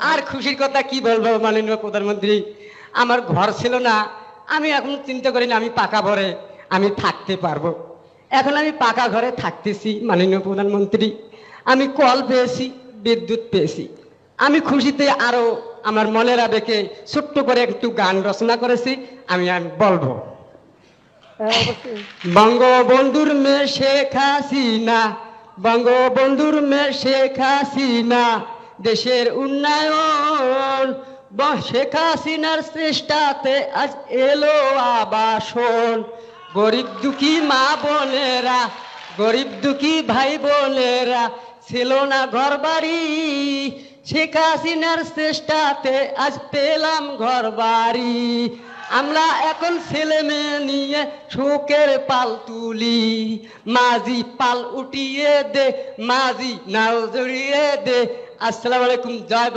আর খুশির কথা কি বলব মাননীয় প্রধানমন্ত্রী? আমার ঘর ছিল না আমি এখন চিন্তা করি না আমি পাকা ঘরে আমি থাকতে পারব। এখন আমি পাকা ঘরে থাকতেছি মাননীয় প্রধানমন্ত্রী। আমি কল পেয়েছি বিদ্যুৎ পেয়েছি। আমি খুশিতে আরও আমার মনের আবেগে ছোট্ট করে একটু গান রচনা করেছি আমি আমি বলব। হ্যাঁ বঙ্গবন্ধুর মেয়ে শেখ হাসিনা বঙ্গবন্ধুর মেয়ে শেখ হাসিনা দেশের উন্নয়ন। শেখ হাসিনার চেষ্টাতে আজ এলো আবাসন। গরিব দুঃখী মা বোনেরা, গরিব দুঃখী ভাই বোনেরা, ছিল না ঘর বাড়ি শেখ হাসিনার চেষ্টাতে আজ পেলাম ঘর বাড়ি আমরা এখন ছেলে মেয়ে নিয়ে শোকের পাল তুলি। মাঝি পাল উঠিয়ে দে, মাঝি নাও জড়িয়ে দে। আসসালামু আলাইকুম জয়